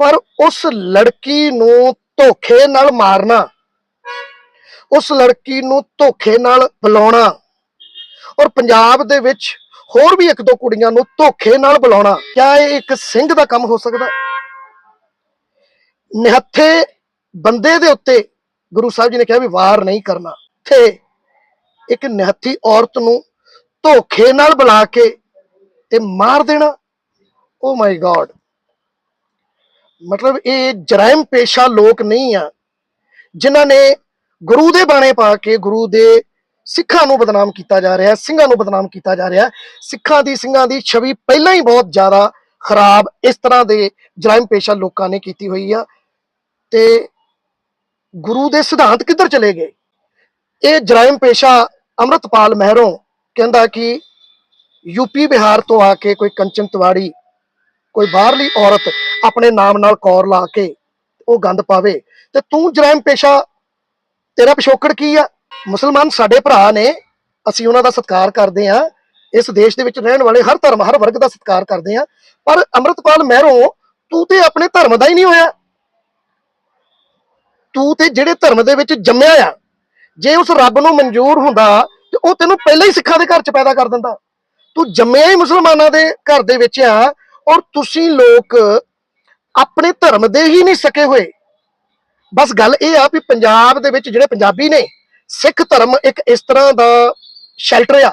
ਪਰ ਉਸ ਲੜਕੀ ਨੂੰ ਧੋਖੇ ਨਾਲ ਮਾਰਨਾ, ਉਸ ਲੜਕੀ ਨੂੰ ਧੋਖੇ ਨਾਲ ਬੁਲਾਉਣਾ ਔਰ ਪੰਜਾਬ ਦੇ ਵਿੱਚ ਹੋਰ ਵੀ ਇੱਕ ਦੋ ਕੁੜੀਆਂ ਨੂੰ ਧੋਖੇ ਨਾਲ ਬੁਲਾਉਣਾ, ਕਿਆ ਇਹ ਇੱਕ ਸਿੰਘ ਦਾ ਕੰਮ ਹੋ ਸਕਦਾ? ਨਿਹੱਥੇ ਬੰਦੇ ਦੇ ਉੱਤੇ ਗੁਰੂ ਸਾਹਿਬ ਜੀ ਨੇ ਕਿਹਾ ਵੀ ਵਾਰ ਨਹੀਂ ਕਰਨਾ। ਤੇ ਇੱਕ ਨਿਹੱਥੀ ਔਰਤ ਨੂੰ ਧੋਖੇ ਨਾਲ ਬੁਲਾ ਕੇ ਤੇ ਮਾਰ ਦੇਣਾ। ਓ ਮਾਈ ਗॉड ਮਤਲਬ ਇਹ ਜਰਾਇਮ ਪੇਸ਼ਾ ਲੋਕ ਨਹੀਂ ਆ, ਜਿਨ੍ਹਾਂ ਨੇ ਗੁਰੂ ਦੇ ਬਾਣੇ ਪਾ ਕੇ ਗੁਰੂ ਦੇ ਸਿੱਖਾਂ ਨੂੰ ਬਦਨਾਮ ਕੀਤਾ ਜਾ ਰਿਹਾ ਹੈ ਸਿੰਘਾਂ ਨੂੰ ਬਦਨਾਮ ਕੀਤਾ ਜਾ ਰਿਹਾ। ਹੈ ਸਿੱਖਾਂ ਦੀ, ਸਿੰਘਾਂ ਦੀ ਛਵੀ ਪਹਿਲਾਂ ਹੀ ਬਹੁਤ ਜ਼ਿਆਦਾ ਖਰਾਬ ਇਸ ਤਰ੍ਹਾਂ ਦੇ ਜਰਾਇਮ ਪੇਸ਼ਾ ਲੋਕਾਂ ਨੇ ਕੀਤੀ ਹੋਈ ਆ। ਤੇ ਗੁਰੂ ਦੇ ਸਿਧਾਂਤ ਕਿੱਧਰ ਚਲੇ ਗਏ? ਇਹ ਜਰਾਇਮ ਪੇਸ਼ਾ ਅੰਮ੍ਰਿਤਪਾਲ ਮਹਿਰੋਂ ਕਹਿੰਦਾ ਕਿ ਯੂਪੀ ਬਿਹਾਰ ਤੋਂ ਆ ਕੇ ਕੋਈ ਕੰਚਨ ਤਿਵਾੜੀ ਕੋਈ ਬਾਹਰਲੀ ਔਰਤ ਆਪਣੇ ਨਾਮ ਨਾਲ ਕੌਰ ਲਾ ਕੇ ਉਹ ਗੰਦ ਪਾਵੇ, ਤੇ ਤੂੰ ਜਰਾਇਮ ਪੇਸ਼ਾ ਤੇਰਾ ਪਿਛੋਕੜ ਕੀ ਆ? ਮੁਸਲਮਾਨ ਸਾਡੇ ਭਰਾ ਨੇ, ਅਸੀਂ ਉਹਨਾਂ ਦਾ ਸਤਿਕਾਰ ਕਰਦੇ ਆ ਇਸ ਦੇਸ਼ ਦੇ ਵਿੱਚ ਰਹਿਣ ਵਾਲੇ ਹਰ ਧਰਮ, ਹਰ ਵਰਗ ਦਾ ਸਤਿਕਾਰ ਕਰਦੇ ਆ ਪਰ ਅੰਮ੍ਰਿਤਪਾਲ ਮਹਿਰੋਂ ਤੂੰ ਤੇ ਆਪਣੇ ਧਰਮ ਦਾ ਹੀ ਨਹੀਂ ਹੋਇਆ। ਤੂੰ ਤੇ ਜਿਹੜੇ ਧਰਮ ਦੇ ਵਿੱਚ ਜੰਮਿਆ ਆ, ਜੇ ਉਸ ਰੱਬ ਨੂੰ ਮਨਜ਼ੂਰ ਹੁੰਦਾ, ਤੇ ਉਹ ਤੈਨੂੰ ਪਹਿਲਾਂ ਹੀ ਸਿੱਖਾਂ ਦੇ ਘਰ 'ਚ ਪੈਦਾ ਕਰ ਦਿੰਦਾ। ਤੂੰ ਜੰਮਿਆ ਹੀ ਮੁਸਲਮਾਨਾਂ ਦੇ ਘਰ ਦੇ ਵਿੱਚ ਆ ਔਰ ਤੁਸੀਂ ਲੋਕ ਆਪਣੇ ਧਰਮ ਦੇ ਹੀ ਨਹੀਂ ਸਕੇ ਹੋਏ। ਬਸ ਗੱਲ ਇਹ ਆ ਵੀ ਪੰਜਾਬ ਦੇ ਵਿੱਚ ਜਿਹੜੇ ਪੰਜਾਬੀ ਨੇ, ਸਿੱਖ ਧਰਮ ਇੱਕ ਇਸ ਤਰ੍ਹਾਂ ਦਾ ਸ਼ੈਲਟਰ ਆ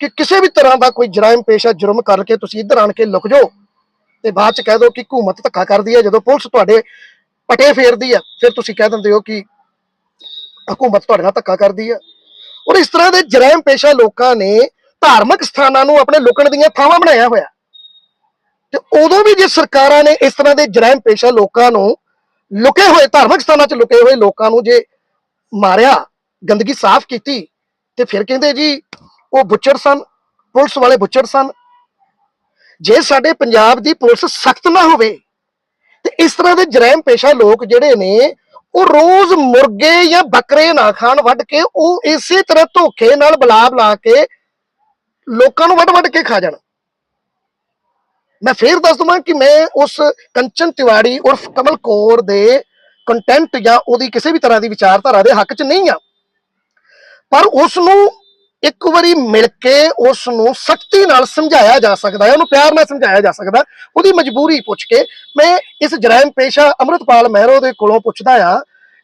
ਕਿ ਕਿਸੇ ਵੀ ਤਰ੍ਹਾਂ ਦਾ ਕੋਈ ਜਰਾਇਮ ਪੇਸ਼ਾ ਜੁਰਮ ਕਰਕੇ ਤੁਸੀਂ ਇੱਧਰ ਆਣ ਕੇ ਲੁਕ ਜਾਓ ਤੇ ਬਾਅਦ ਚ ਕਹਿ ਦਿਓ ਕਿ ਹਕੂਮਤ ਧੱਕਾ ਕਰਦੀ ਹੈ ਜਦੋਂ ਪੁਲਿਸ ਤੁਹਾਡੇ ਪਟੇ ਫੇਰਦੀ ਆ, ਫਿਰ ਤੁਸੀਂ ਕਹਿ ਦਿੰਦੇ ਹੋ ਕਿ ਹਕੂਮਤ ਤੁਹਾਡੇ ਨਾਲ ਧੱਕਾ ਕਰਦੀ ਆ। ਔਰ ਇਸ ਤਰ੍ਹਾਂ ਦੇ ਜਰਾਇਮ ਪੇਸ਼ਾ ਲੋਕਾਂ ਨੇ ਧਾਰਮਿਕ ਸਥਾਨਾਂ ਨੂੰ ਆਪਣੇ ਲੁਕਣ ਦੀਆਂ ਥਾਵਾਂ ਬਣਾਇਆ ਹੋਇਆ। ਤੇ ਉਦੋਂ ਵੀ ਜੇ ਸਰਕਾਰਾਂ ਨੇ ਇਸ ਤਰ੍ਹਾਂ ਦੇ ਜਰਾਇਮ ਪੇਸ਼ਾ ਲੋਕਾਂ ਨੂੰ ਲੁਕੇ ਹੋਏ, ਧਾਰਮਿਕ ਸਥਾਨਾਂ 'ਚ ਲੁਕੇ ਹੋਏ ਲੋਕਾਂ ਨੂੰ ਜੇ ਮਾਰਿਆ, ਗੰਦਗੀ ਸਾਫ਼ ਕੀਤੀ ਤੇ ਫਿਰ ਕਹਿੰਦੇ ਜੀ ਉਹ ਬੁੱਚੜ ਸਨ, ਪੁਲਿਸ ਵਾਲੇ ਬੁੱਚੜ ਸਨ। ਜੇ ਸਾਡੇ ਪੰਜਾਬ ਦੀ ਪੁਲਿਸ ਸਖਤ ਨਾ ਹੋਵੇ, ਤੇ ਇਸ ਤਰ੍ਹਾਂ ਦੇ ਜਰਾਇਮ ਪੇਸ਼ਾ ਲੋਕ ਜਿਹੜੇ ਨੇ, ਉਹ ਰੋਜ਼ ਮੁਰਗੇ ਜਾਂ ਬੱਕਰੇ ਨਾ ਖਾਣ ਵੱਢ ਕੇ ਉਹ ਇਸੇ ਤਰ੍ਹਾਂ ਧੋਖੇ ਨਾਲ ਬਲਾ ਬਲਾ ਕੇ ਲੋਕਾਂ ਨੂੰ ਵੱਢ ਵੱਢ ਕੇ ਖਾ ਜਾਣ। ਮੈਂ ਫੇਰ ਦੱਸ ਦਵਾਂ ਕਿ ਮੈਂ ਉਸ ਕੰਚਨ ਤਿਵਾੜੀ ਉਰਫ ਕਮਲ ਕੌਰ ਦੇ ਕੰਟੈਂਟ ਜਾਂ ਉਹਦੀ ਕਿਸੇ ਵੀ ਤਰ੍ਹਾਂ ਦੀ ਵਿਚਾਰਧਾਰਾ ਦੇ ਹੱਕ 'ਚ ਨਹੀਂ ਆ। ਪਰ ਉਸ ਨੂੰ ਇੱਕ ਵਾਰੀ ਮਿਲ ਕੇ ਉਸ ਨੂੰ ਸਖਤੀ ਨਾਲ ਸਮਝਾਇਆ ਜਾ ਸਕਦਾ ਹੈ, ਉਹਨੂੰ ਪਿਆਰ ਨਾਲ ਸਮਝਾਇਆ ਜਾ ਸਕਦਾ ਉਹਦੀ ਮਜਬੂਰੀ ਪੁੱਛ ਕੇ ਮੈਂ ਇਸ ਜਰਾਇਮ ਪੇਸ਼ਾ ਅੰਮ੍ਰਿਤਪਾਲ ਮਹਿਰੋ ਦੇ ਕੋਲੋਂ ਪੁੱਛਦਾ ਆ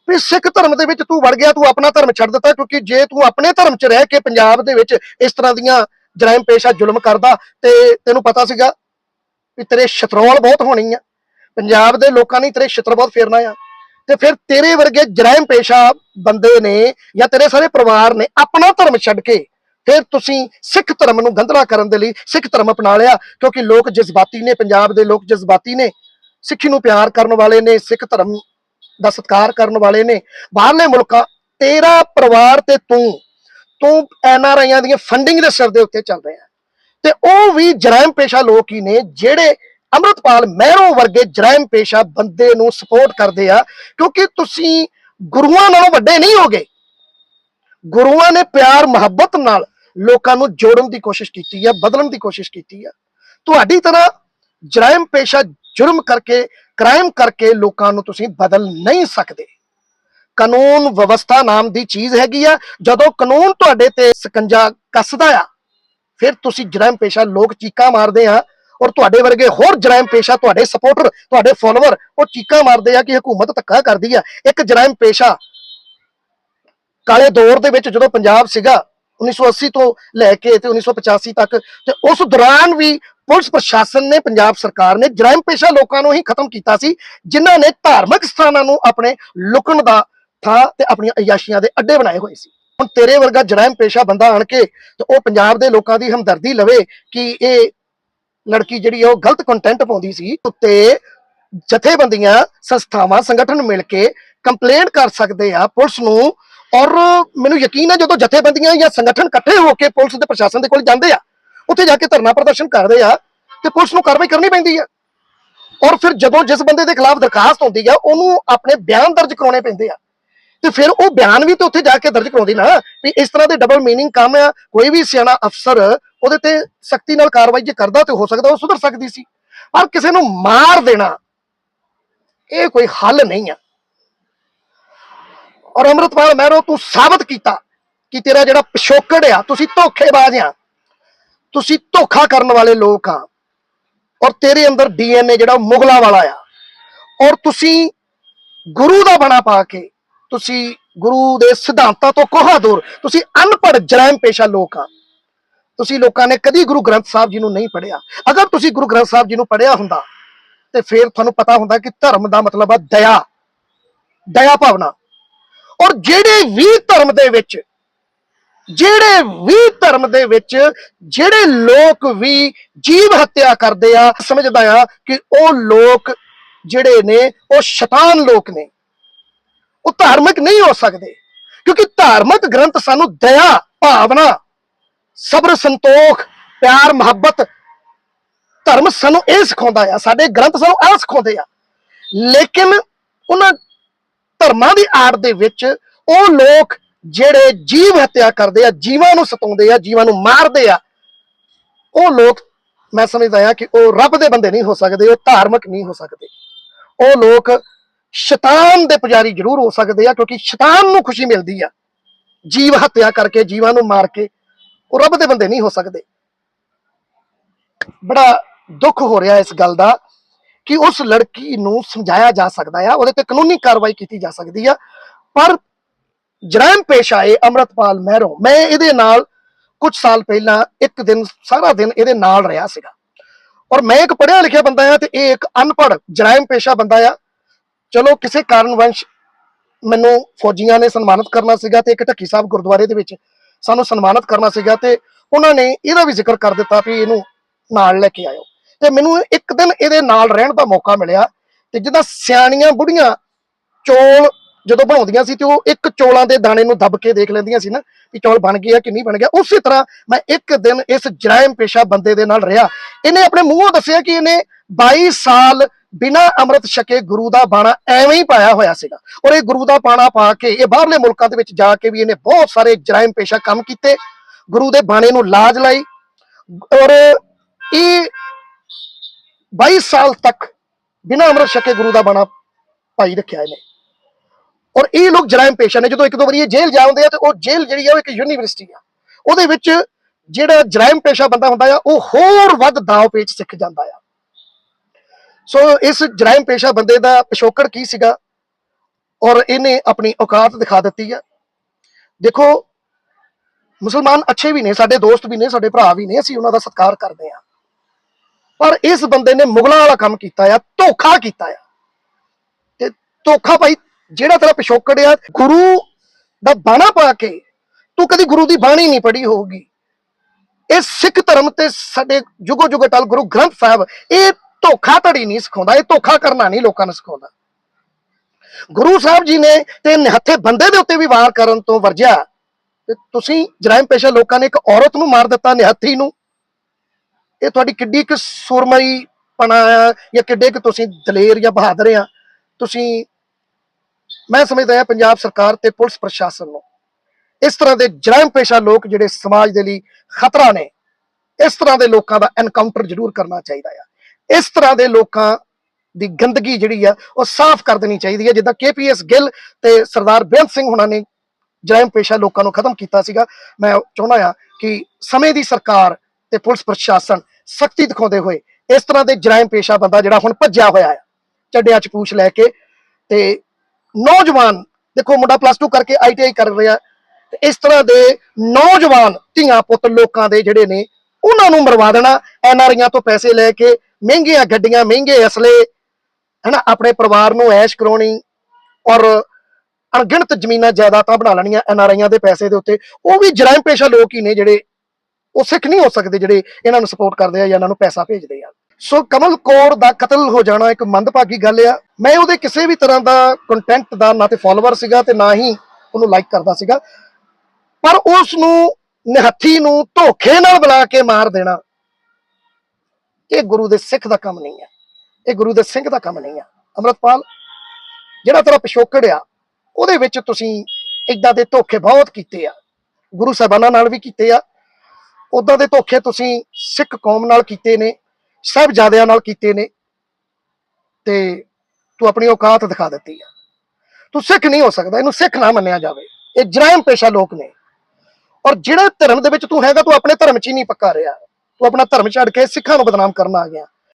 ਵੀ ਸਿੱਖ ਧਰਮ ਦੇ ਵਿੱਚ ਤੂੰ ਵੜ ਗਿਆ, ਤੂੰ ਆਪਣਾ ਧਰਮ ਛੱਡ ਦਿੱਤਾ ਕਿਉਂਕਿ ਜੇ ਤੂੰ ਆਪਣੇ ਧਰਮ 'ਚ ਰਹਿ ਕੇ ਪੰਜਾਬ ਦੇ ਵਿੱਚ ਇਸ ਤਰ੍ਹਾਂ ਦੀਆਂ ਜਰਾਇਮ ਪੇਸ਼ਾ ਜ਼ੁਲਮ ਕਰਦਾ ਤੇ ਤੈਨੂੰ ਪਤਾ ਸੀਗਾ ਵੀ ਤੇਰੇ ਸ਼ਤਰੋਲ ਬਹੁਤ ਹੋਣੀ ਆ। ਪੰਜਾਬ ਦੇ ਲੋਕਾਂ ਨੇ ਤੇਰੇ ਛਿੱਤਰ ਬਹੁਤ ਫੇਰਨਾ ਆ। ਤੇ ਫਿਰ ਤੇਰੇ ਵਰਗੇ ਜਰਾਇਮ ਪੇਸ਼ਾ ਬੰਦੇ ਨੇ ਜਾਂ ਤੇਰੇ ਸਾਰੇ ਪਰਿਵਾਰ ਨੇ ਆਪਣਾ ਧਰਮ ਛੱਡ ਕੇ ਫਿਰ ਤੁਸੀਂ ਸਿੱਖ ਧਰਮ ਨੂੰ ਗੰਧਲਾ ਕਰਨ ਦੇ ਲਈ ਸਿੱਖ ਧਰਮ ਅਪਣਾ ਲਿਆ, ਕਿਉਂਕਿ ਲੋਕ ਜਜ਼ਬਾਤੀ ਨੇ, ਪੰਜਾਬ ਦੇ ਲੋਕ ਜਜ਼ਬਾਤੀ ਨੇ, ਸਿੱਖੀ ਨੂੰ ਪਿਆਰ ਕਰਨ ਵਾਲੇ ਨੇ, ਸਿੱਖ ਧਰਮ ਦਾ ਸਤਿਕਾਰ ਕਰਨ ਵਾਲੇ ਨੇ, ਬਾਹਰਲੇ ਮੁਲਕਾਂ, ਤੇਰਾ ਪਰਿਵਾਰ ਤੇ ਤੂੰ ਤੂੰ ਐੱਨ ਆਰ ਆਈਆਂ ਦੀਆਂ ਫੰਡਿੰਗ ਦੇ ਸਿਰ ਦੇ ਉੱਤੇ ਚੱਲ ਰਿਹਾ। ਤੇ ਉਹ ਵੀ ਜਰਾਇਮ ਪੇਸ਼ਾ ਲੋਕ ਹੀ ਨੇ ਜਿਹੜੇ ਅੰਮ੍ਰਿਤਪਾਲ ਮਹਿਰੋਂ ਵਰਗੇ ਜਰਾਇਮ ਪੇਸ਼ਾ ਬੰਦੇ ਨੂੰ ਸਪੋਰਟ ਕਰਦੇ ਆ, ਕਿਉਂਕਿ ਤੁਸੀਂ ਗੁਰੂਆਂ ਨਾਲੋਂ ਵੱਡੇ ਨਹੀਂ ਹੋਗੇ। ਗੁਰੂਆਂ ਨੇ ਪਿਆਰ, ਮੁਹੱਬਤ ਨਾਲ ਲੋਕਾਂ ਨੂੰ ਜੋੜਨ ਦੀ ਕੋਸ਼ਿਸ਼ ਕੀਤੀ ਆ, ਬਦਲਣ ਦੀ ਕੋਸ਼ਿਸ਼ ਕੀਤੀ ਆ। ਤੁਹਾਡੀ ਤਰ੍ਹਾਂ ਜਰਾਇਮ ਪੇਸ਼ਾ ਜੁਰਮ ਕਰਕੇ, ਕ੍ਰਾਈਮ ਕਰਕੇ ਲੋਕਾਂ ਨੂੰ ਤੁਸੀਂ ਬਦਲ ਨਹੀਂ ਸਕਦੇ। ਕਾਨੂੰਨ ਵਿਵਸਥਾ ਨਾਮ ਦੀ ਚੀਜ਼ ਹੈਗੀ ਆ, ਜਦੋਂ ਕਾਨੂੰਨ ਤੁਹਾਡੇ ਤੇ ਸਕੰਜਾ ਕੱਸਦਾ ਆ ਫਿਰ ਤੁਸੀਂ ਜਰਾਇਮ ਪੇਸ਼ਾ ਲੋਕ ਚੀਕਾਂ ਮਾਰਦੇ ਆ ਔਰ ਤੁਹਾਡੇ ਵਰਗੇ ਹੋਰ ਜਰਾਇਮ ਪੇਸ਼ਾ, ਤੁਹਾਡੇ ਸਪੋਰਟਰ ਤੁਹਾਡੇ ਫਾਲੋਅਰ ਉਹ ਚੀਕਾਂ ਮਾਰਦੇ ਆ ਕਿ ਹਕੂਮਤ ਧੱਕਾ ਕਰਦੀ ਆ। ਇੱਕ ਜਰਾਇਮ ਪੇਸ਼ਾ ਕਾਲੇ ਦੌਰ ਦੇ ਵਿੱਚ ਜਦੋਂ ਪੰਜਾਬ ਸੀਗਾ 1980 ਤੋਂ ਲੈ ਕੇ ਤੇ 1985 ਤੱਕ, ਤੇ ਉਸ ਦੌਰਾਨ ਵੀ ਪੁਲਿਸ ਪ੍ਰਸ਼ਾਸਨ ਨੇ ਪੰਜਾਬ ਸਰਕਾਰ ਨੇ ਜਰਾਇਮ ਪੇਸ਼ਾ ਲੋਕਾਂ ਨੂੰ ਹੀ ਖਤਮ ਕੀਤਾ ਸੀ, ਜਿਨ੍ਹਾਂ ਨੇ ਧਾਰਮਿਕ ਸਥਾਨਾਂ ਨੂੰ ਆਪਣੇ ਲੁਕਣ ਦਾ ਥਾਂ ਤੇ ਆਪਣੀਆਂ ਅਯਾਸ਼ੀਆਂ ਦੇ ਅੱਡੇ ਬਣਾਏ ਹੋਏ ਸੀ। ਹੁਣ ਤੇਰੇ ਵਰਗਾ ਜਰਾਇਮ ਪੇਸ਼ਾ ਬੰਦਾ ਆਣ ਕੇ ਤੇ ਉਹ ਪੰਜਾਬ ਦੇ ਲੋਕਾਂ ਦੀ ਹਮਦਰਦੀ ਲਵੇ ਕਿ ਇਹ ਲੜਕੀ ਜਿਹੜੀ ਉਹ ਗਲਤ ਕੰਟੈਂਟ ਪਾਉਂਦੀ ਸੀ, ਉੱਤੇ ਜਥੇਬੰਦੀਆਂ, ਸੰਸਥਾਵਾਂ, ਸੰਗਠਨ ਮਿਲ ਕੇ ਕੰਪਲੇਂਟ ਕਰ ਸਕਦੇ ਆ ਪੁਲਿਸ ਨੂੰ ਔਰ ਮੈਨੂੰ ਯਕੀਨ ਹੈ ਜਦੋਂ ਜਥੇਬੰਦੀਆਂ ਜਾਂ ਸੰਗਠਨ ਇਕੱਠੇ ਹੋ ਕੇ ਪੁਲਿਸ ਦੇ ਪ੍ਰਸ਼ਾਸਨ ਦੇ ਕੋਲ ਜਾਂਦੇ ਆ, ਉੱਥੇ ਜਾ ਕੇ ਧਰਨਾ ਪ੍ਰਦਰਸ਼ਨ ਕਰਦੇ ਆ ਤੇ ਪੁਲਿਸ ਨੂੰ ਕਾਰਵਾਈ ਕਰਨੀ ਪੈਂਦੀ ਆ। ਔਰ ਫਿਰ ਜਦੋਂ ਜਿਸ ਬੰਦੇ ਦੇ ਖਿਲਾਫ ਦਰਖਾਸਤ ਹੁੰਦੀ ਆ, ਉਹਨੂੰ ਆਪਣੇ ਬਿਆਨ ਦਰਜ ਕਰਾਉਣੇ ਪੈਂਦੇ ਆ। ਤੇ ਫਿਰ ਉਹ ਬਿਆਨ ਵੀ ਤੇ ਉੱਥੇ ਜਾ ਕੇ ਦਰਜ ਕਰਾਉਂਦੀ ਨਾ ਵੀ ਇਸ ਤਰ੍ਹਾਂ ਦੇ ਡਬਲ ਮੀਨਿੰਗ ਕੰਮ ਆ, ਕੋਈ ਵੀ ਸਿਆਣਾ ਅਫਸਰ ਉਹਦੇ ਤੇ ਸਖਤੀ ਨਾਲ ਕਾਰਵਾਈ ਜੇ ਕਰਦਾ ਤੇ ਹੋ ਸਕਦਾ ਉਹ ਸੁਧਰ ਸਕਦੀ ਸੀ। ਪਰ ਕਿਸੇ ਨੂੰ ਮਾਰ ਦੇਣਾ, ਇਹ ਕੋਈ ਹੱਲ ਨਹੀਂ ਆ। ਔਰ ਅੰਮ੍ਰਿਤਪਾਲ ਮਹਿਰੋ, ਤੂੰ ਸਾਬਤ ਕੀਤਾ ਕਿ ਤੇਰਾ ਜਿਹੜਾ ਪਿਛੋਕੜ ਆ, ਤੁਸੀਂ ਧੋਖੇਬਾਜ਼ ਆ। ਤੁਸੀਂ ਧੋਖਾ ਕਰਨ ਵਾਲੇ ਲੋਕ ਆ। ਔਰ ਤੇਰੇ ਅੰਦਰ ਡੀਐਨਏ ਜਿਹੜਾ ਉਹ ਮੁਗਲਾਂ ਵਾਲਾ ਆ। ਔਰ ਤੁਸੀਂ ਗੁਰੂ ਦਾ ਬਣਾ ਪਾ ਕੇ ਤੁਸੀਂ ਗੁਰੂ ਦੇ ਸਿਧਾਂਤਾਂ ਤੋਂ ਕੋਹਾ ਦੂਰ? ਤੁਸੀਂ ਅਨਪੜ੍ਹ ਜਰਾਇਮ ਪੇਸ਼ਾ ਲੋਕ ਆ। ਤੁਸੀਂ ਲੋਕਾਂ ਨੇ ਕਦੀ ਗੁਰੂ ਗ੍ਰੰਥ ਸਾਹਿਬ ਜੀ ਨੂੰ ਨਹੀਂ ਪੜ੍ਹਿਆ। ਅਗਰ ਤੁਸੀਂ ਗੁਰੂ ਗ੍ਰੰਥ ਸਾਹਿਬ ਜੀ ਨੂੰ ਪੜ੍ਹਿਆ ਹੁੰਦਾ, ਤੇ ਫਿਰ ਤੁਹਾਨੂੰ ਪਤਾ ਹੁੰਦਾ ਕਿ ਧਰਮ ਦਾ ਮਤਲਬ ਆ ਦਇਆ। ਦਇਆ ਭਾਵਨਾ। ਔਰ ਜਿਹੜੇ ਵੀ ਧਰਮ ਦੇ ਵਿੱਚ, ਜਿਹੜੇ ਵੀ ਧਰਮ ਦੇ ਵਿੱਚ, ਜਿਹੜੇ ਲੋਕ ਵੀ ਜੀਵ ਹੱਤਿਆ ਕਰਦੇ ਆ, ਸਮਝਦਾ ਆ ਕਿ ਉਹ ਲੋਕ ਜਿਹੜੇ ਨੇ, ਉਹ ਸ਼ੈਤਾਨ ਲੋਕ ਨੇ। ਉਹ ਧਾਰਮਿਕ ਨਹੀਂ ਹੋ ਸਕਦੇ। ਕਿਉਂਕਿ ਧਾਰਮਿਕ ਗ੍ਰੰਥ ਸਾਨੂੰ ਦਇਆ, ਭਾਵਨਾ, ਸਬਰ, ਸੰਤੋਖ, ਪਿਆਰ, ਮੁਹੱਬਤ, ਧਰਮ ਸਾਨੂੰ ਇਹ ਸਿਖਾਉਂਦਾ ਆ। ਸਾਡੇ ਗ੍ਰੰਥ ਸਾਨੂੰ ਇਹ ਸਿਖਾਉਂਦੇ ਆ। ਲੇਕਿਨ ਉਹਨਾਂ ਧਰਮਾਂ ਦੀ ਆੜ ਦੇ ਵਿੱਚ ਉਹ ਲੋਕ ਜਿਹੜੇ ਜੀਵ ਹੱਤਿਆ ਕਰਦੇ ਆ, ਜੀਵਾਂ ਨੂੰ ਸਤਾਉਂਦੇ ਆ, ਜੀਵਾਂ ਨੂੰ ਮਾਰਦੇ ਆ, ਉਹ ਲੋਕ ਮੈਂ ਸਮਝਦਾ ਆ ਕਿ ਉਹ ਰੱਬ ਦੇ ਬੰਦੇ ਨਹੀਂ ਹੋ ਸਕਦੇ, ਉਹ ਧਾਰਮਿਕ ਨਹੀਂ ਹੋ ਸਕਦੇ। ਉਹ ਲੋਕ ਸ਼ੈਤਾਨ ਦੇ ਪੁਜਾਰੀ ਜ਼ਰੂਰ ਹੋ ਸਕਦੇ ਆ, ਕਿਉਂਕਿ ਸ਼ੈਤਾਨ ਨੂੰ ਖੁਸ਼ੀ ਮਿਲਦੀ ਆ। ਜੀਵ ਹੱਤਿਆ ਕਰਕੇ, ਜੀਵਾਂ ਨੂੰ ਮਾਰ ਕੇ, ਉਹ ਰੱਬ ਦੇ ਬੰਦੇ ਨਹੀਂ ਹੋ ਸਕਦੇ। ਬੜਾ ਦੁੱਖ ਹੋ ਰਿਹਾ ਇਸ ਗੱਲ ਦਾ ਕਿ ਉਸ ਲੜਕੀ ਨੂੰ ਸਮਝਾਇਆ ਜਾ ਸਕਦਾ ਆ, ਉਹਦੇ ਤੇ ਕਾਨੂੰਨੀ ਕਾਰਵਾਈ ਕੀਤੀ ਜਾ ਸਕਦੀ ਆ। ਪਰ ਜਰਾਇਮ ਪੇਸ਼ ਆਏ ਅਮਰਤਪਾਲ ਮਹਿਰੋ। ਮੈਂ ਇਹਦੇ ਨਾਲ ਕੁਝ ਸਾਲ ਪਹਿਲਾਂ, ਇੱਕ ਦਿਨ, ਸਾਰਾ ਦਿਨ ਇਹਦੇ ਨਾਲ ਰਿਹਾ ਸੀਗਾ। ਔਰ ਮੈਂ ਇੱਕ ਪੜ੍ਹਿਆ ਲਿਖਿਆ ਬੰਦਾ ਆ ਤੇ ਇਹ ਇੱਕ ਅਨਪੜ੍ਹ ਜਰਾਇਮ ਪੇਸ਼ਾ ਬੰਦਾ ਆ। ਚਲੋ ਕਿਸੇ ਕਾਰਨ ਵੰਸ਼ ਮੈਨੂੰ ਫੌਜੀਆਂ ਨੇ ਸਨਮਾਨਿਤ ਕਰਨਾ ਸੀਗਾ ਤੇ ਇੱਕ ਢੱਕੀ ਸਾਹਿਬ ਗੁਰਦੁਆਰੇ ਦੇ ਵਿੱਚ ਸਾਨੂੰ ਸਨਮਾਨਿਤ ਕਰਨਾ ਸੀਗਾ ਤੇ ਉਹਨਾਂ ਨੇ ਇਹਦਾ ਵੀ ਜ਼ਿਕਰ ਕਰ ਦਿੱਤਾ ਵੀ ਇਹਨੂੰ ਨਾਲ ਲੈ ਕੇ ਆਇਓ। ਤੇ ਮੈਨੂੰ ਇੱਕ ਦਿਨ ਇਹਦੇ ਨਾਲ ਰਹਿਣ ਦਾ ਮੌਕਾ ਮਿਲਿਆ ਤੇ ਜਿੱਦਾਂ ਸਿਆਣੀਆਂ ਬੁੜੀਆਂ ਚੋਲ ਜਦੋਂ ਬਣਾਉਂਦੀਆਂ ਸੀ ਤੇ ਉਹ ਇੱਕ ਚੋਲਾਂ ਦੇ ਦਾਣੇ ਨੂੰ ਦੱਬ ਕੇ ਦੇਖ ਲੈਂਦੀਆਂ ਸੀ ਨਾ ਕਿ ਚੌਲ ਬਣ ਗਏ ਆ ਕਿ ਨਹੀਂ ਬਣ ਗਿਆ ਉਸੇ ਤਰ੍ਹਾਂ ਮੈਂ ਇੱਕ ਦਿਨ ਇਸ ਜਰਾਇਮ ਪੇਸ਼ਾ ਬੰਦੇ ਦੇ ਨਾਲ ਰਿਹਾ। ਇਹਨੇ ਆਪਣੇ ਮੂੰਹੋਂ ਦੱਸਿਆ ਕਿ ਇਹਨੇ 22 ਸਾਲ ਬਿਨਾ ਅੰਮ੍ਰਿਤ ਛਕੇ ਗੁਰੂ ਦਾ ਬਾਣਾ ਐਵੇਂ ਹੀ ਪਾਇਆ ਹੋਇਆ ਸੀਗਾ। ਔਰ ਇਹ ਗੁਰੂ ਦਾ ਬਾਣਾ ਪਾ ਕੇ, ਇਹ ਬਾਹਰਲੇ ਮੁਲਕਾਂ ਦੇ ਵਿੱਚ ਜਾ ਕੇ ਵੀ ਇਹਨੇ ਬਹੁਤ ਸਾਰੇ ਜਰਾਇਮ ਪੇਸ਼ਾ ਕੰਮ ਕੀਤੇ। ਗੁਰੂ ਦੇ ਬਾਣੇ ਨੂੰ ਲਾਜ ਲਾਈ। ਔਰ ਇਹ 22 ਸਾਲ ਤੱਕ ਬਿਨਾ ਅੰਮ੍ਰਿਤ ਛਕੇ ਗੁਰੂ ਦਾ ਬਾਣਾ ਪਾਈ ਰੱਖਿਆ ਇਹਨੇ। ਔਰ ਇਹ ਲੋਕ ਜਰਾਇਮ ਪੇਸ਼ਾ ਨੇ, ਜਦੋਂ ਇੱਕ ਦੋ ਵਾਰੀ ਇਹ ਜੇਲ੍ਹ ਜਾ ਹੁੰਦੇ ਆ ਤੇ ਉਹ ਜੇਲ੍ਹ ਜਿਹੜੀ ਆ ਉਹ ਇੱਕ ਯੂਨੀਵਰਸਿਟੀ ਆ। ਉਹਦੇ ਵਿੱਚ ਜਿਹੜਾ ਜਰਾਇਮ ਪੇਸ਼ਾ ਬੰਦਾ ਹੁੰਦਾ ਆ, ਉਹ ਹੋਰ ਵੱਧ ਦਾਅ ਪੇਚ ਸਿੱਖ ਜਾਂਦਾ ਆ। ਸੋ ਇਸ ਜਰਾਇਮ ਪੇਸ਼ਾ ਬੰਦੇ ਦਾ ਪਿਛੋਕੜ ਕੀ ਸੀਗਾ? ਔਰ ਇਹਨੇ ਆਪਣੀ ਔਕਾਤ ਦਿਖਾ ਦਿੱਤੀ ਆ। ਦੇਖੋ, ਮੁਸਲਮਾਨ ਅੱਛੇ ਵੀ ਨੇ, ਸਾਡੇ ਦੋਸਤ ਵੀ ਨੇ, ਸਾਡੇ ਭਰਾ ਵੀ ਨੇ, ਅਸੀਂ ਉਹਨਾਂ ਦਾ ਸਤਿਕਾਰ ਕਰਦੇ ਆ ਪਰ ਇਸ ਬੰਦੇ ਨੇ ਮੁਗਲਾਂ ਵਾਲਾ ਕੰਮ ਕੀਤਾ ਆ, ਧੋਖਾ ਕੀਤਾ ਆ। ਤੇ ਧੋਖਾ ਭਾਈ ਜਿਹੜਾ ਤੇਰਾ ਪਿਛੋਕੜ ਆ, ਗੁਰੂ ਦਾ ਬਾਣਾ ਪਾ ਕੇ ਤੂੰ ਕਦੀ ਗੁਰੂ ਦੀ ਬਾਣੀ ਨਹੀਂ ਪੜ੍ਹੀ ਹੋਊਗੀ। ਇਹ ਸਿੱਖ ਧਰਮ ਤੇ ਸਾਡੇ ਜੁਗੋ ਜੁਗ ਅਟਲ ਗੁਰੂ ਗ੍ਰੰਥ ਸਾਹਿਬ, ਇਹ ਧੋਖਾ ਧੜੀ ਨਹੀਂ ਸਿਖਾਉਂਦਾ, ਇਹ ਧੋਖਾ ਕਰਨਾ ਨਹੀਂ ਲੋਕਾਂ ਨੂੰ ਸਿਖਾਉਂਦਾ। ਗੁਰੂ ਸਾਹਿਬ ਜੀ ਨੇ ਤੇ ਨਿਹੱਥੇ ਬੰਦੇ ਦੇ ਉੱਤੇ ਵੀ ਵਾਰ ਕਰਨ ਤੋਂ ਵਰਜਿਆ। ਤੇ ਤੁਸੀਂ ਜਰਾਇਮ ਪੇਸ਼ਾ ਲੋਕਾਂ ਨੇ ਇੱਕ ਔਰਤ ਨੂੰ ਮਾਰ ਦਿੱਤਾ ਨਿਹੱਥੀ ਨੂੰ। ਇਹ ਤੁਹਾਡੀ ਕਿੱਡੀ ਕੁ ਸੁਰਮਈ ਪਣਾ ਆ ਜਾਂ ਕਿੱਡੇ ਕੁ ਤੁਸੀਂ ਦਲੇਰ ਜਾਂ ਬਹਾਦਰ ਆ। ਤੁਸੀਂ, ਮੈਂ ਸਮਝਦਾ ਹਾਂ ਪੰਜਾਬ ਸਰਕਾਰ ਤੇ ਪੁਲਿਸ ਪ੍ਰਸ਼ਾਸਨ ਨੂੰ, ਇਸ ਤਰ੍ਹਾਂ ਦੇ ਜਰਾਇਮ ਪੇਸ਼ਾ ਲੋਕ ਜਿਹੜੇ ਸਮਾਜ ਦੇ ਲਈ ਖਤਰਾ ਨੇ, ਇਸ ਤਰ੍ਹਾਂ ਦੇ ਲੋਕਾਂ ਦਾ ਐਨਕਾਊਂਟਰ ਜ਼ਰੂਰ ਕਰਨਾ ਚਾਹੀਦਾ ਆ। ਇਸ ਤਰ੍ਹਾਂ ਦੇ ਲੋਕਾਂ ਦੀ ਗੰਦਗੀ ਜਿਹੜੀ ਆ, ਉਹ ਸਾਫ਼ ਕਰ ਦੇਣੀ ਚਾਹੀਦੀ ਹੈ ਜਿੱਦਾਂ ਕੇਪੀਐਸ ਗਿੱਲ ਤੇ ਸਰਦਾਰ ਬੇਅੰਤ ਸਿੰਘ ਹੁਣਾਂ ਨੇ ਜਰਾਇਮ ਪੇਸ਼ਾ ਲੋਕਾਂ ਨੂੰ ਖਤਮ ਕੀਤਾ ਸੀਗਾ। ਮੈਂ ਚਾਹੁੰਦਾ ਆ ਕਿ ਸਮੇਂ ਦੀ ਸਰਕਾਰ ਤੇ ਪੁਲਿਸ ਪ੍ਰਸ਼ਾਸਨ ਸਖਤੀ ਦਿਖਾਉਂਦੇ ਹੋਏ ਇਸ ਤਰ੍ਹਾਂ ਦੇ ਜਰਾਇਮ ਪੇਸ਼ਾ ਬੰਦਾ ਜਿਹੜਾ ਹੁਣ ਭੱਜਿਆ ਹੋਇਆ ਆ ਚੱਡਿਆਂ ਚ ਪੂਛ ਲੈ ਕੇ ਤੇ ਨੌਜਵਾਨ, ਦੇਖੋ ਮੁੰਡਾ ਪਲੱਸ 2 ਕਰਕੇ ਆਈਟੀਆਈ ਕਰ ਰਿਹਾ, ਤੇ ਇਸ ਤਰ੍ਹਾਂ ਦੇ ਨੌਜਵਾਨ ਧੀਆਂ ਪੁੱਤ ਲੋਕਾਂ ਦੇ ਜਿਹੜੇ ਨੇ, ਉਹਨਾਂ ਨੂੰ ਮਰਵਾ ਦੇਣਾ ਐਨਆਰਆਈਆਂ ਤੋਂ ਪੈਸੇ ਲੈ ਕੇ ਮਹਿੰਗੀਆਂ ਗੱਡੀਆਂ, ਮਹਿੰਗੇ ਅਸਲੇ, ਹਨਾ, ਆਪਣੇ ਪਰਿਵਾਰ ਨੂੰ ਐਸ਼ ਕਰਾਉਣੀ ਔਰ ਅਣਗਿਣਤ ਜ਼ਮੀਨਾਂ ਜਾਇਦਾਦਾਂ ਬਣਾ ਲੈਣੀਆਂ ਐਨਆਰਆਈਆਂ ਦੇ ਪੈਸੇ ਦੇ ਉੱਤੇ, ਉਹ ਵੀ ਜਰਾਇਮ ਪੇਸ਼ਾ ਲੋਕ ਹੀ ਨੇ ਜਿਹੜੇ ਉਹ ਸਿੱਖ ਨਹੀਂ ਹੋ ਸਕਦੇ ਜਿਹੜੇ ਇਹਨਾਂ ਨੂੰ ਸਪੋਰਟ ਕਰਦੇ ਆ ਜਾਂ ਇਹਨਾਂ ਨੂੰ ਪੈਸਾ ਭੇਜਦੇ ਆ। ਸੋ ਕਮਲ ਕੌਰ ਦਾ ਕਤਲ ਹੋ ਜਾਣਾ ਇੱਕ ਮੰਦਭਾਗੀ ਗੱਲ ਆ। ਮੈਂ ਉਹਦੇ ਕਿਸੇ ਵੀ ਤਰ੍ਹਾਂ ਦਾ ਕੰਟੈਂਟ ਦਾ ਨਾ ਤੇ ਫਾਲੋਅਰ ਸੀਗਾ ਤੇ ਨਾ ਹੀ ਉਹਨੂੰ ਲਾਈਕ ਕਰਦਾ ਸੀਗਾ। ਪਰ ਉਸ ਨੂੰ ਨਿਹੱਥੀ ਨੂੰ ਧੋਖੇ ਨਾਲ ਬੁਲਾ ਕੇ ਮਾਰ ਦੇਣਾ ਇਹ ਗੁਰੂ ਦੇ ਸਿੱਖ ਦਾ ਕੰਮ ਨਹੀਂ ਹੈ। ਇਹ ਗੁਰੂ ਦੇ ਸਿੰਘ ਦਾ ਕੰਮ ਨਹੀਂ ਹੈ। ਅਮਰਤਪਾਲ, ਜਿਹੜਾ ਤੇਰਾ ਪਿਸ਼ੋਕੜ ਆ, ਉਹਦੇ ਵਿੱਚ ਤੁਸੀਂ ਇਦਾਂ ਦੇ ਧੋਖੇ ਬਹੁਤ ਕੀਤੇ ਆ। ਗੁਰੂ ਸਾਹਿਬਾਨਾਂ ਨਾਲ ਵੀ ਕੀਤੇ ਆ। ਉਦਾਂ ਦੇ ਧੋਖੇ ਤੁਸੀਂ ਸਿੱਖ ਕੌਮ ਨਾਲ ਕੀਤੇ ਨੇ, ਸਹਿਬਜ਼ਾਦਿਆਂ ਨਾਲ ਕੀਤੇ ਨੇ। ਤੇ ਤੂੰ ਆਪਣੀ ਔਕਾਤ ਦਿਖਾ ਦਿੱਤੀ ਆ। ਤੂੰ ਸਿੱਖ ਨਹੀਂ ਹੋ ਸਕਦਾ, ਇਹਨੂੰ ਸਿੱਖ ਨਾ ਮੰਨਿਆ ਜਾਵੇ। ਇਹ ਜਰਾਇਮ ਪੇਸ਼ਾ ਲੋਕ ਨੇ। ਔਰ ਜਿਹੜੇ ਧਰਮ ਦੇ ਵਿੱਚ ਤੂੰ ਹੈਗਾ, ਤੂੰ ਆਪਣੇ ਧਰਮ 'ਚ ਹੀ ਨਹੀਂ ਪੱਕਾ ਰਿਹਾ। ਤੂੰ ਆਪਣਾ ਧਰਮ ਛੱਡ ਕੇ ਸਿੱਖਾਂ ਨੂੰ ਬਦਨਾਮ ਕਰਨ ਆ ਗਿਆ।